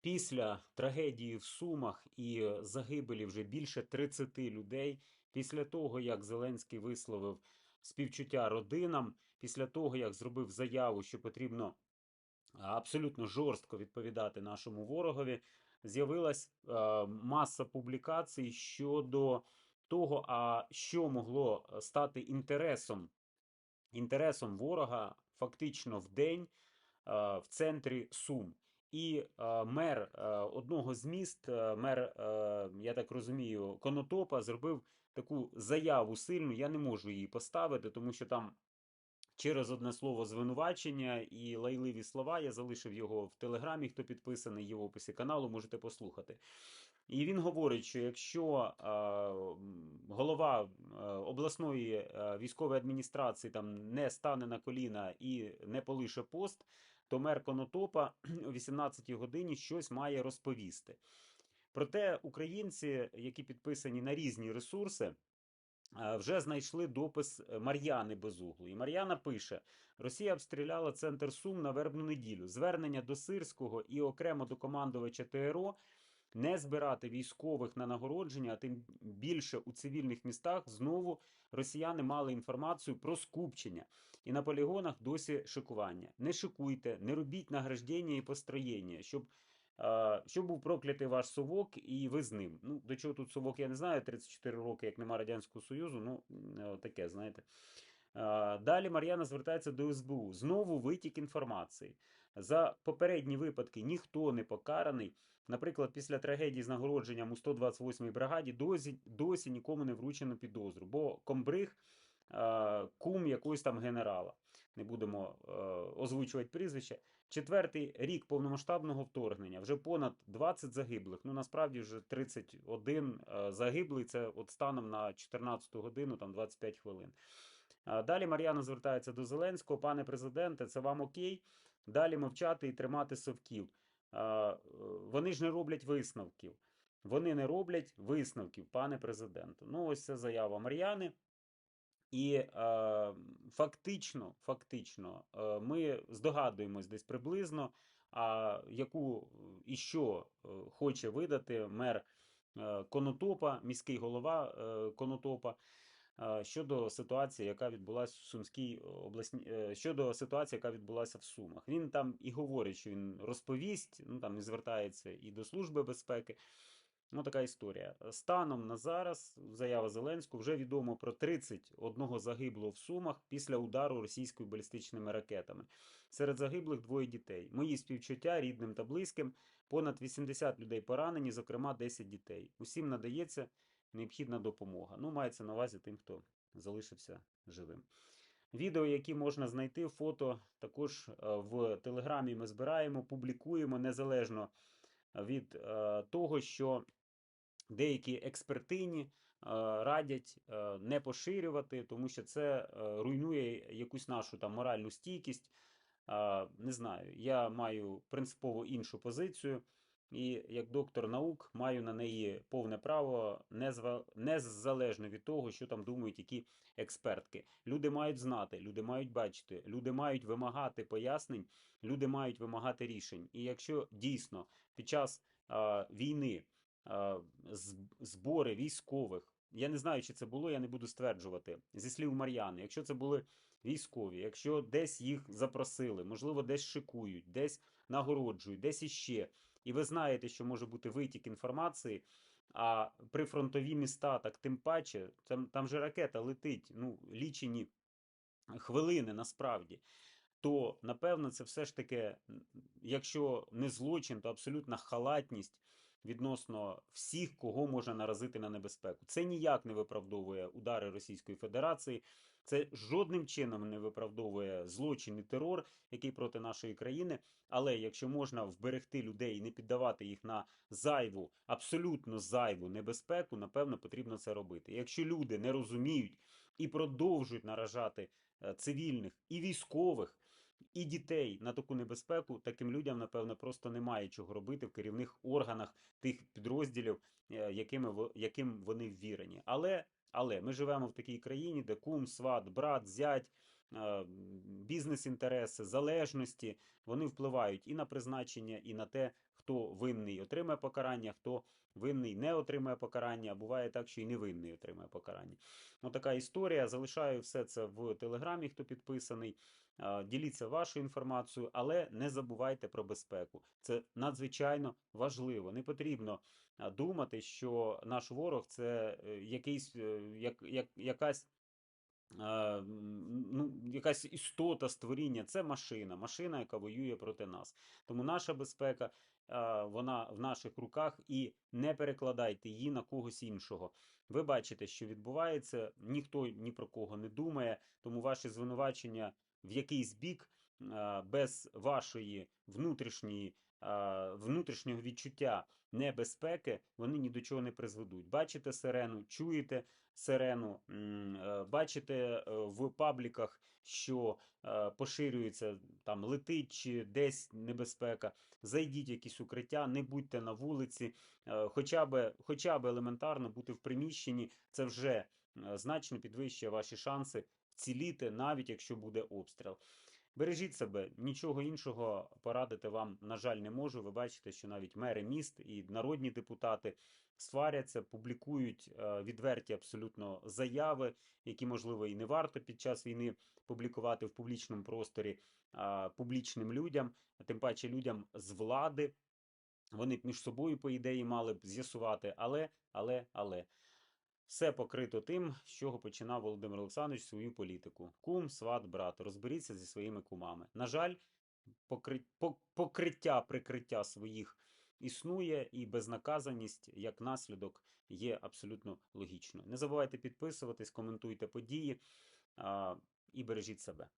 Після трагедії в Сумах і загибелі вже більше 30 людей, після того, як Зеленський висловив співчуття родинам, після того, як зробив заяву, що потрібно абсолютно жорстко відповідати нашому ворогові, з'явилась маса публікацій щодо того, а що могло стати інтересом, інтересом ворога фактично в день в центрі Сум. І е, мер е, одного з міст, е, мер, я так розумію, Конотопа зробив таку заяву сильну. Я не можу її поставити, тому що там через одне слово звинувачення і лайливі слова. Я залишив його в телеграмі. Хто підписаний є в описі каналу, можете послухати. І він говорить, що якщо е, голова обласної військової адміністрації там не стане на коліна і не полише пост, то мер Конотопа о 18 годині щось має розповісти. Проте українці, які підписані на різні ресурси, е, вже знайшли допис Мар'яни Безуглу. І Мар'яна пише: Росія обстріляла центр Сум на вербну неділю. Звернення до Сирського і окремо до командувача ТРО не збирати військових на нагородження, а тим більше у цивільних містах знову росіяни мали інформацію про скупчення. І на полігонах досі шикування. Не шикуйте, не робіть награждення і построєння, щоб, щоб був проклятий ваш совок, і ви з ним. Ну, до чого тут совок, я не знаю, 34 роки, як нема Радянського Союзу, ну е, таке, знаєте. Далі Мар'яна звертається до СБУ. Знову витік інформації. За попередні випадки ніхто не покараний. Наприклад, після трагедії з нагородженням у 128-й бригаді досі, досі нікому не вручено підозру, бо комбриг кум якогось там генерала. Не будемо е, озвучувати прізвище. Четвертий рік повномасштабного вторгнення, вже понад 20 загиблих. Ну насправді вже 31 е, загиблий. Це от станом на 14 годину, там 25 хвилин. Далі Мар'яна звертається до Зеленського, пане президенте, це вам окей? Далі мовчати і тримати совків. Вони ж не роблять висновків. Вони не роблять висновків, пане президенту. Ну, ось це заява Мар'яни. І е, фактично, фактично, е, ми здогадуємось десь приблизно, а яку і що е, хоче видати мер е, Конотопа, міський голова е, Конотопа щодо ситуації, яка відбулася в Сумській обласній е, щодо ситуації, яка відбулася в Сумах. Він там і говорить, що він розповість, ну там і звертається і до Служби безпеки. Ну, така історія. Станом на зараз, заява Зеленського, вже відомо про 31 загиблого в Сумах після удару російською балістичними ракетами. Серед загиблих двоє дітей. Мої співчуття рідним та близьким. Понад 80 людей поранені, зокрема 10 дітей. Усім надається необхідна допомога. Ну, мається на увазі тим, хто залишився живим. Відео, які можна знайти, фото також е, в Телеграмі ми збираємо, публікуємо незалежно від е, того, що деякі експертині е, радять е, не поширювати, тому що це е, руйнує якусь нашу там моральну стійкість. Е, Не знаю, я маю принципово іншу позицію. І як доктор наук маю на неї повне право, незалежно від того, що там думають які експертки. Люди мають знати, люди мають бачити, люди мають вимагати пояснень, люди мають вимагати рішень. І якщо дійсно під час а, війни а, збори військових, я не знаю, чи це було, я не буду стверджувати, зі слів Мар'яни, якщо це були військові, якщо десь їх запросили, можливо, десь шикують, десь нагороджують, десь іще, і ви знаєте, що може бути витік інформації. А прифронтові міста, так тим паче, там, там же ракета летить, ну, лічені хвилини насправді. То напевно це все ж таки, якщо не злочин, то абсолютна халатність відносно всіх, кого можна наразити на небезпеку. Це ніяк не виправдовує удари Російської Федерації. Це жодним чином не виправдовує злочин і терор, який проти нашої країни. Але якщо можна вберегти людей і не піддавати їх на зайву, абсолютно зайву небезпеку, напевно, потрібно це робити. Якщо люди не розуміють і продовжують наражати е, цивільних і військових, і дітей на таку небезпеку, таким людям, напевно, просто немає чого робити в керівних органах тих підрозділів, е, якими яким вони ввірені. Але, але ми живемо в такій країні, де кум, сват, брат, зять. е, Бізнес-інтереси, залежності вони впливають і на призначення, і на те, хто винний отримає покарання, хто винний не отримає покарання, а буває так, що і невинний отримає покарання. Ну, така історія. Залишаю все це в телеграмі, хто підписаний. Діліться вашою інформацією, але не забувайте про безпеку. Це надзвичайно важливо. Не потрібно думати, що наш ворог це е, якийсь, е, як, як, якась. Ну, якась істота створіння, це машина, машина, яка воює проти нас. Тому наша безпека, вона в наших руках, і не перекладайте її на когось іншого. Ви бачите, що відбувається, ніхто ні про кого не думає, тому ваші звинувачення в якийсь бік е, без вашої внутрішньої, внутрішнього відчуття небезпеки, вони ні до чого не призведуть. Бачите сирену, чуєте сирену, е, бачите е, в пабліках, що е, поширюється там летить чи десь небезпека. Зайдіть в якісь укриття, не будьте на вулиці, хоча б, хоча б елементарно бути в приміщенні, це вже значно підвищує ваші шанси вціліти, навіть якщо буде обстріл. Бережіть себе, нічого іншого порадити вам, на жаль, не можу. Ви бачите, що навіть мери міст і народні депутати сваряться, публікують е, відверті абсолютно заяви, які, можливо, і не варто під час війни публікувати в публічному просторі публічним людям, тим паче людям з влади. Вони б між собою, по ідеї, мали б з'ясувати, але, але, але. Все покрито тим, з чого починав Володимир Олександрович свою політику. Кум, сват, брат. Розберіться зі своїми кумами. На жаль, покри- по- покриття, прикриття своїх існує, і безнаказаність як наслідок є абсолютно логічною. Не забувайте підписуватись, коментуйте події і бережіть себе.